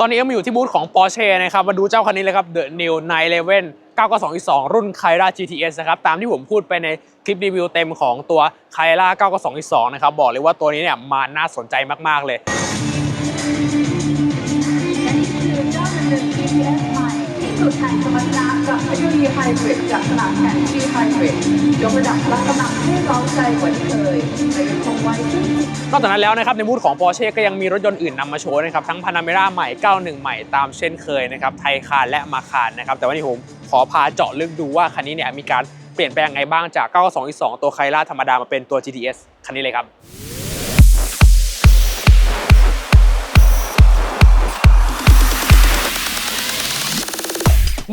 ตอนนี้เอ็มอยู่ที่บูธของ Porsche นะครับ มาดูเจ้าคันนี้เลยครับ The New 911 992 รุ่น Kyra GTS นะครับ ตามที่ผมพูดไปในคลิปรีวิวเต็มของตัว Kyra 992นะครับ บอกเลยว่าตัวนี้เนี่ยมาน่าสนใจมากๆเลย และนี่คือเจ้าหนึ่ง GTS ใหม่ สุดแห่งสมรรถนะกับพยุรีไฮบริดจากสนามแข่งที่ไฮบริดยกระดับพละกำลังให้ร้าใจกว่าที่เคยแต่ยังคงไว้ซึ่งนอกจากนั้นแล้วนะครับในบูธของ Porsche ก็ยังมีรถยนต์อื่นนำมาโชว์นะครับทั้ง Panamera ใหม่ 91 ใหม่ตามเช่นเคยนะครับไทคารและมาคารนะครับแต่วันนี้ผมขอพาเจาะลึกดูว่าคันนี้เนี่ยมีการเปลี่ยนแปลงไงบ้างจาก992ตัวไคล่าธรรมดามาเป็นตัว GTS คันนี้เลยครับ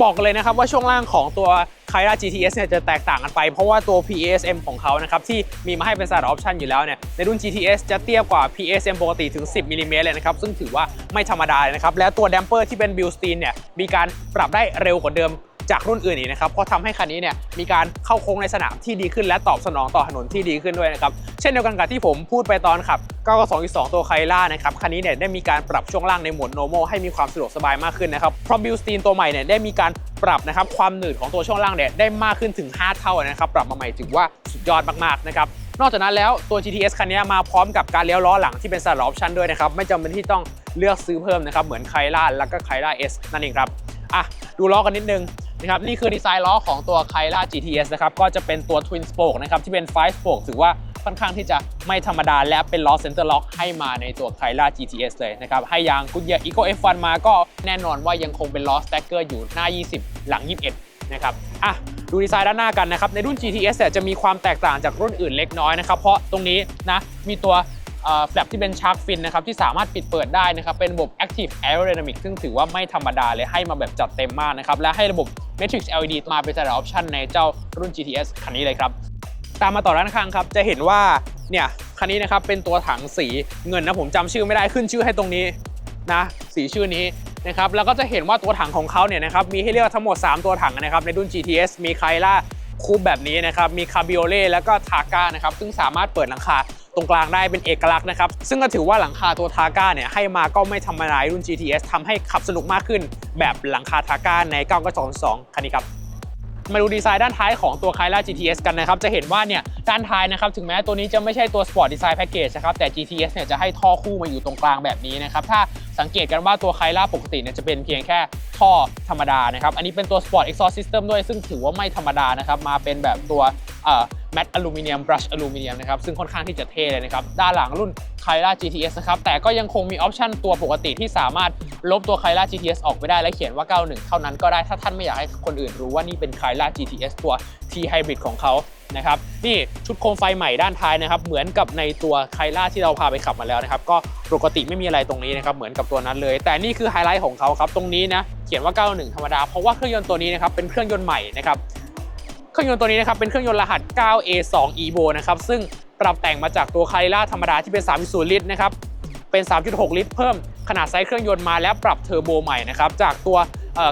บอกเลยนะครับว่าช่วงล่างของตัว k y r a GTS เนี่ยจะแตกต่างกันไป เพราะว่าตัว PASM ของเขานะครับที่มีมาให้เป็น Standard Option อยู่แล้วเนี่ยในรุ่น GTS จะเตี้ยกว่า PASM ปกติถึง 10มิลลิเมตรเลยนะครับ ซึ่งถือว่าไม่ธรรมดาเลยนะครับ และตัวแดมเปอร์ที่เป็นบิลสตีนเนี่ยมีการปรับได้เร็วกว่าเดิม จากรุ่นอื่นอีกนะครับเพราะทำให้คันนี้เนี่ยมีการเข้าโค้งในสนามที่ดีขึ้นและตอบสนองต่อถนนที่ดีขึ้นด้วยนะครับเช่นเดียวกันกับที่ผมพูดไปตอนขับ992ตัวไคล่านะครับคันนี้เนี่ยได้มีการปรับช่วงล่างในโหมด normal ให้มีความสะดวกสบายมากขึ้นนะครับเพราะ Build Stein ตัวใหม่เนี่ยได้มีการปรับนะครับความหนืดของตัวช่วงล่างเนี่ยได้มากขึ้นถึง 5 เท่านะครับปรับมาใหม่ถือว่าสุดยอดมากๆนะครับนอกจากนั้นแล้วตัว GTS คันนี้มาพร้อมกับการเลี้ยวล้อหลังที่เป็น Standard Option ด้วยนะครับไม่จำเป็นที่ต้องเลือกซื้อเพิ่มนะครับเหมือนไคล่าแล้วก็ไคล่า S นั่นเองครับอะดูล้อกันนิดนึง นะครับนี่คือดีไซน์ล้อของตัวไคล่า GTS นะครับก็จะเป็นตัว Twin Spoke นะครับที่เป็น 5 Spoke ถือว่าค่อนข้างที่จะไม่ธรรมดาและเป็นล้อ Center Lock ให้มาในตัวไคล่า GTS เลยนะครับให้ยาง Goodyear Eco F1 มาก็แน่นอนว่ายังคงเป็นล้อ Stacker อยู่หน้า 20 หลัง 21 นะครับอะดูดีไซน์ด้านหน้ากันนะครับในรุ่น GTS เนี่ยจะมีความแตกต่างจากรุ่นอื่นเล็กน้อยนะครับเพราะตรงนี้นะมีตัวแฟลปที่เป็นชาร์กฟินนะครับที่สามารถปิดเปิดได้นะครับเป็นระบบ Active Aerodynamic ซึ่งถือว่าไม่ธรรมดาเลยให้มาแบบจัดเต็มมากนะครับและให้ระบบ Matrix LED มาเป็น Standard Option ในเจ้ารุ่น GTS คันนี้เลยครับ ตามมาต่อด้านข้างครับ จะเห็นว่าเนี่ยคันนี้นะครับเป็นตัวถังสีเงินนะผมจำชื่อไม่ได้ขึ้นชื่อให้ตรงนี้นะสีชื่อนี้นะครับแล้วก็จะเห็นว่าตัวถังของเขาเนี่ยนะครับมีให้เลือกทั้งหมด 3 ตัวถังนะครับในรุ่น GTS มีไคล่าคูปแบบนี้นะครับมีคาบิโอเล่แล้วก็ทาก้านะครับซึ่งสามารถเปิดหลังคา ตรงกลางได้เป็นเอกลักษณ์นะครับ ซึ่งก็ถือว่าหลังคาตัวทาก้าเนี่ยให้มาก็ไม่ธรรมดารุ่น GTS ทำให้ขับสนุกมากขึ้น แบบหลังคาทาก้าใน992คันนี้ครับมาดูดีไซน์ด้านท้ายของตัว Kyla GTS กันนะครับ จะเห็นว่าเนี่ยด้านท้ายนะครับ ถึงแม้ตัวนี้จะไม่ใช่ตัว Sport Design Package นะครับ แต่ GTS เนี่ยจะให้ท่อคู่มาอยู่ตรงกลางแบบนี้นะครับ ถ้าสังเกตกันว่าตัว Kyla ปกติเนี่ยจะเป็นเพียงแค่ท่อธรรมดานะครับ อันนี้เป็นตัว Sport Exhaust System ด้วย ซึ่งถือว่าไม่ธรรมดานะครับ มาเป็นแบบตัว เอ่อ matte aluminium brush aluminium นะครับซึ่งค่อนข้างที่จะเท่เลยนะครับด้านหลังรุ่น Kyla GTS นะครับแต่ก็ยังคงมีออปชันตัวปกติที่สามารถลบตัว Kyla GTS ออกไปได้และเขียนว่า 91 เท่านั้นก็ได้ถ้าท่านไม่อยากให้คนอื่นรู้ว่านี่เป็น Kyla GTS ตัว T Hybrid ของเขานะครับนี่ชุดโคมไฟใหม่ด้านท้ายนะครับเหมือนกับในตัว Kyla ที่เราพาไปขับมาแล้วนะครับก็ปกติไม่มีอะไรตรงนี้นะครับเหมือนกับตัวนั้นเลย แต่นี่คือไฮไลท์ของเขาครับตรงนี้นะเขียนว่า 91 ธรรมดา เพราะว่าเครื่องยนต์ตัวนี้นะครับเป็นเครื่องยนต์ใหม่นะครับ เครื่องยนต์ตัวนี้นะครับเป็นเครื่องยนต์รหัส 9A2 Evo นะครับซึ่งปรับแต่งมาจากตัวคาริล่าธรรมดาที่เป็น 3.0 ลิตรนะครับเป็น 3.6 ลิตร เพิ่มขนาดไซส์เครื่องยนต์มาแล้วปรับเทอร์โบใหม่นะครับจากตัว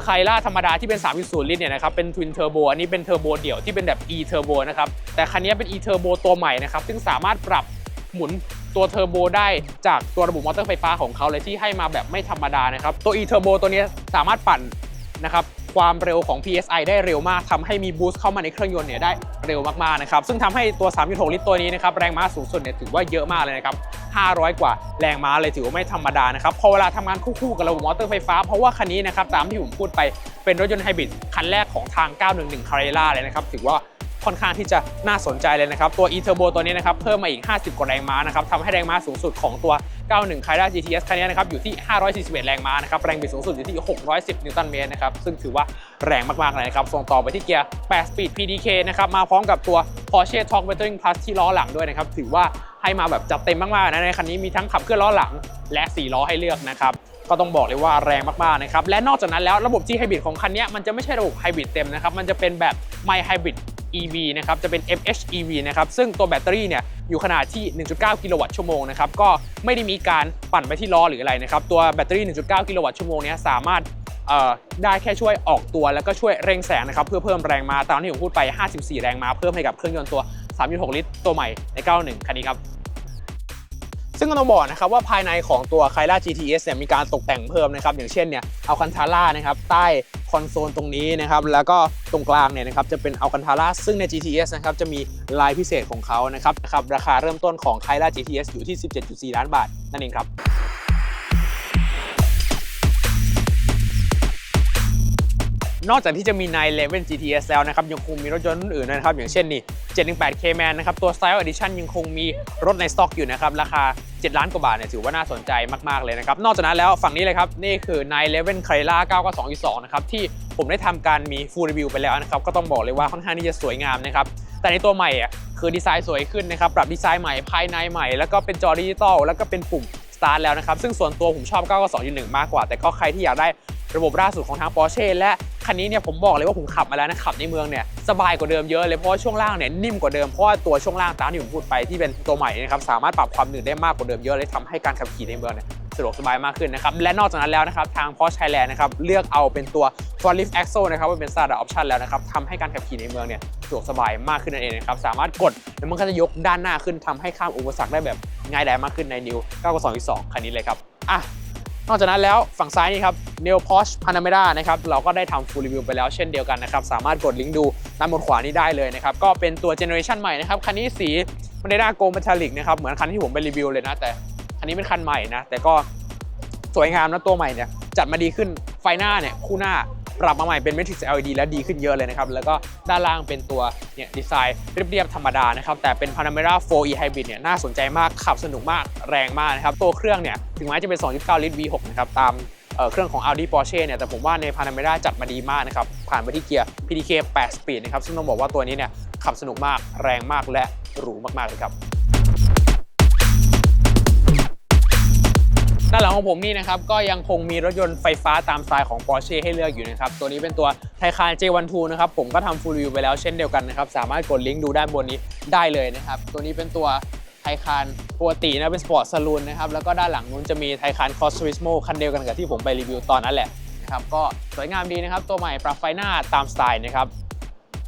คาริล่าธรรมดาที่เป็น 3.0 ลิตรเนี่ยนะครับเป็นทวินเทอร์โบอันนี้เป็นเทอร์โบเดี่ยวที่เป็นแบบ e เทอร์โบนะครับแต่คันนี้เป็น e เทอร์โบตัวใหม่นะครับซึ่งสามารถปรับหมุนตัวเทอร์โบได้จากตัวระบบมอเตอร์ไฟฟ้าของเขาเลยที่ให้มาแบบไม่ธรรมดานะครับตัว e เทอร์โบตัวนี้สามารถปั่นนะครับ ความเร็วของ PSI ได้เร็วมากทำให้มีบูสต์เข้ามาในเครื่องยนต์เนี่ยได้เร็วมากๆนะครับซึ่งทำให้ตัว 3.6 ลิตรตัวนี้นะครับแรงม้าสูงสุดเนี่ยถือว่าเยอะมากเลยนะครับ 500 กว่าแรงม้าเลยถือว่าไม่ธรรมดานะครับพอเวลาทำงานคู่ๆกับระบบมอเตอร์ไฟฟ้า เพราะว่าคันนี้นะครับตามที่ผมพูดไปเป็นรถยนต์ไฮบริดคันแรกของทาง 911 Carrera เลยนะครับถือว่า ค่อนข้างที่จะน่าสนใจเลยนะครับ ตัว e-turbo ตัวนี้นะครับเพิ่มมาอีก 50 กว่าแรงม้านะครับทำให้แรงม้าสูงสุดของตัว 91 Kyra GTS คันนี้นะครับอยู่ที่ 541 แรงม้านะครับแรงบิดสูงสุดอยู่ที่ 610 นิวตันเมตรนะครับซึ่งถือว่าแรงมากๆเลยนะครับส่งต่อไปที่เกียร์ 8 speed PDK นะครับมาพร้อมกับตัว Porsche Torque Vectoring Plus ที่ล้อหลังด้วยนะครับถือว่าให้มาแบบจัดเต็มมากๆนะในคันนี้มีทั้งขับเคลื่อนล้อหลังและ 4 ล้อให้เลือกนะครับก็ต้องบอกเลยว่าแรงมากๆนะครับและนอกจากนั้นแล้วระบบ G Hybrid ของคันนี้มันจะไม่ใช่ระบบ Hybrid เต็มนะครับมันจะเป็นแบบ My Hybrid EV นะครับจะเป็น MHEV นะครับซึ่งตัวแบตเตอรี่เนี่ยอยู่ขนาดที่ 1.9 กิโลวัตต์ชั่วโมงนะครับก็ไม่ได้มีการปั่นไปที่ล้อหรืออะไรนะครับตัวแบตเตอรี่ 1.9 กิโลวัตต์ชั่วโมงนี้สามารถได้แค่ช่วยออกตัวแล้วก็ช่วยเร่งแสงนะครับเพื่อเพิ่มแรงม้าตามที่ผมพูดไป 54 แรงม้าเพิ่มให้กับเครื่องยนต์ตัว 3.6 ลิตรตัวใหม่ใน 91 คันนี้ครับ ซึ่งก็ต้องบอกนะครับว่าภายในของตัว k y l a GTS เนี่ยมีการตกแต่งเพิ่มนะครับอย่างเช่นเนี่ยเอาคันทาร่านะครับใต้คอนโซลตรงนี้นะครับแล้วก็ตรงกลางเนี่ยนะครับจะเป็นเอาคันทาร่าซึ่งใน GTS นะครับจะมีลายพิเศษของเขานะครับนะครับราคาเริ่มต้นของ k y l a GTS อยู่ที่ 17.4 ล้านบาทนั่นเองครับ นอกจากที่จะมีใน11 GTS แล้วนะครับยังคงมีรถยนต์รุ่นอื่นนะครับอย่างเช่นนี่718 Cayman นะครับตัว Style Edition ยังคงมีรถในสต็อกอยู่นะครับราคา 7 ล้านกว่าบาทเนี่ยถือว่าน่าสนใจมากๆเลยนะครับนอกจากนั้นแล้วฝั่งนี้เลยครับนี่คือใน11 Carrera 992 นะครับที่ผมได้ทำการมี full review ไปแล้วนะครับก็ต้องบอกเลยว่าค่อนข้างที่จะสวยงามนะครับแต่ในตัวใหม่อะคือดีไซน์สวยขึ้นนะครับปรับดีไซน์ใหม่ภายในใหม่ แล้วก็เป็นจอดิจิตอลแล้วก็เป็นปุ่ม start แล้วนะครับซึ่งส่วนตัวผมชอบ 992.1 มากกว่า แต่ก็ใครที่อยากได้ ระบบล่าสุดของทาง Porsche และคันนี้เนี่ยผมบอกเลยว่าผมขับมาแล้วนะขับในเมืองเนี่ยสบายกว่าเดิมเยอะเลยเพราะว่าช่วงล่างเนี่ยนิ่มกว่าเดิมเพราะว่าตัวช่วงล่างตามที่ผมพูดไปที่เป็นตัวใหม่นะครับสามารถปรับความหนืดได้มากกว่าเดิมเยอะเลยทำให้การขับขี่ในเมืองเนี่ยสะดวกสบายมากขึ้นนะครับและนอกจากนั้นแล้วนะครับทาง Porsche Thailand นะครับเลือกเอาเป็นตัว front lift axle นะครับว่าเป็น standard option แล้วนะครับทำให้การขับขี่ในเมืองเนี่ยสะดวกสบายมากขึ้นนั่นเองนะครับสามารถกดแล้วมันก็จะยกด้านหน้าขึ้นทำให้ข้ามอุปสรรคได้แบบง่ายดายมากขึ้นใน New 992คันนี้เลยครับอะ นอกจากนั้นแล้วฝั่งซ้ายนี่ครับ Neo Porsche Panamera นะครับเราก็ได้ทำ full review ไปแล้วเช่นเดียวกันนะครับ สามารถกดลิงก์ดูด้านบนขวานี้ได้เลยนะครับ ก็เป็นตัวเจเนอเรชันใหม่นะครับ คันนี้สีมันได้ด้าโกลเมทัลลิกนะครับ เหมือนคันที่ผมไปรีวิวเลยนะ แต่คันนี้เป็นคันใหม่นะ แต่ก็สวยงามนะตัวใหม่เนี่ยจัดมาดีขึ้นไฟหน้าเนี่ยคู่หน้า ปรับมาใหม่เป็น Matrix LED และดีขึ้นเยอะเลยนะครับ แล้วก็ด้านล่างเป็นตัวเนี่ยดีไซน์เรียบๆธรรมดานะครับ แต่เป็น Panamera 4e Hybrid เนี่ยน่าสนใจมาก ขับสนุกมากแรงมากนะครับ ตัวเครื่องเนี่ยถึงแม้จะเป็น 2.9 ลิตร V6 นะครับ ตามเเครื่องของ Audi Porsche เนี่ยแต่ผมว่าใน Panamera จัดมาดีมากนะครับ ผ่านไปที่เกียร์ PDK 8 Speed นะครับซึ่งต้องบอกว่าตัวนี้เนี่ยขับสนุกมากแรงมากและหรูมากๆเลยครับ ด้านหลังของผมนี่นะครับก็ยังคงมีรถยนต์ไฟฟ้าตามสไตล์ของ Porsche ให้เลือกอยู่นะครับตัวนี้เป็นตัว Taycan J12 นะครับผมก็ทำ full review ไปแล้วเช่นเดียวกันนะครับสามารถกดลิงก์ดูด้านบนนี้ได้เลยนะครับตัวนี้เป็นตัว Taycan ปกตินะเป็นสปอร์ตซ l ลูนนะครับแล้วก็ด้านหลังนู้นจะมี Taycan Cross Turismo คันเดียวกันกับที่ผมไปรีวิวตอนนั้นแหละนะครับก็สวยงามดีนะครับตัวใหม่ปรับไฟหน้าตามสไตล์นะครับ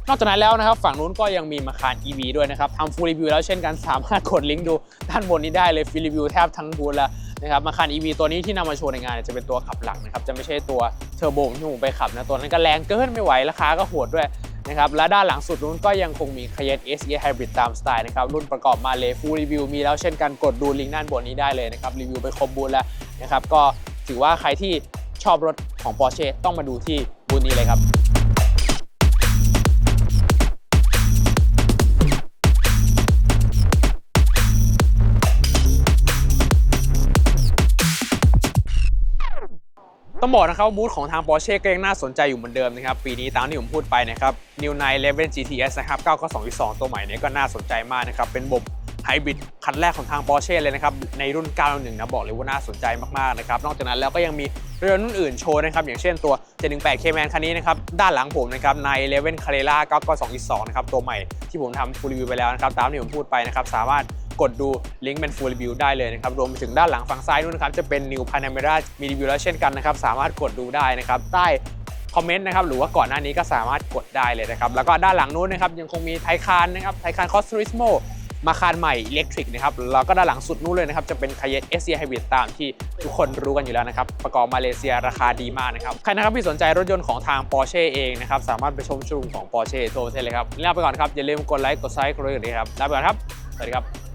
นอกจากนั้นแล้วนะครับฝั่งนู้นก็ยังมีมาคาร EV ด้วยนะครับทำฟูลรีวิวแล้วเช่นกันสามารถกดลิงก์ดูด้านบนนี้ได้เลยฟรีรีวิวแทบทั้งบูธแล้ว นะครับมาคาร EV ตัวนี้ที่นำมาโชว์ในงานจะเป็นตัวขับหลังนะครับจะไม่ใช่ตัวเทอร์โบที่ผมไปขับนะตัวนั้นก็แรงเกินไม่ไหวราคาก็โหดด้วยนะครับและด้านหลังสุดนู้นก็ยังคงมี Cayenne SE Hybrid ตามสไตล์นะครับรุ่นประกอบมาเลยฟูลรีวิวมีแล้วเช่นกันกดดูลิงก์ด้านบนนี้ได้เลยนะครับรีวิวไปครบบูธแล้วนะครับก็ถือว่าใครที่ชอบรถของ Porsche ต้องมาดูที่บูธนี้เลยครับ ต้องบอกนะครับว่าบูธของทาง Porsche ก็ยังน่าสนใจอยู่เหมือนเดิมนะครับ ปีนี้ตามที่ผมพูดไปนะครับ New 911 GTS นะครับ992ตัวใหม่นี้ก็น่าสนใจมากนะครับ เป็นบบไฮบริดคันแรกของทาง Porsche เลยนะครับ ในรุ่น911นะ บอกเลยว่าน่าสนใจมาก ๆ นะครับ นอกจากนั้นแล้วก็ยังมีเรือรุ่นอื่นโชว์นะครับ อย่างเช่นตัว 718 Cayman คันนี้นะครับ ด้านหลังผมนะครับใน11 Carrera 992 นะครับ ตัวใหม่ที่ผมทำ full review ไปแล้วนะครับ ตามที่ผมพูดไปนะครับสามารถ กดดูลิงก์เป็น full review ได้เลยนะครับ รวมไปถึงด้านหลังฝั่งซ้ายนู้นนะครับ จะเป็น New Panamera มีรีวิวแล้วเช่นกันนะครับ สามารถกดดูได้นะครับ ใต้คอมเมนต์นะครับ หรือว่าก่อนหน้านี้ก็สามารถกดได้เลยนะครับ แล้วก็ด้านหลังนู้นนะครับ ยังคงมีไทคานนะครับไทคานคอสตูริสโมมาคารใหม่อิเล็กทริกนะครับแล้วก็ด้านหลังสุดนู้นเลยนะครับ จะเป็น Cayenne SC Hybrid ตามที่ทุกคนรู้กันอยู่แล้วนะครับ ประกอบมาเลเซียราคาดีมากนะครับ ใครนะครับที่สนใจรถยนต์ของทาง Porsche เองนะครับ สามารถไปชมชว์รูมของ Porsche ทั่วประเทศเลยครับลาไปก่อนครับ อย่าลืมกดไลค์กดไซค์กดกระดิ่งด้วยครับลาไปก่อนครับ สวัสดีครับ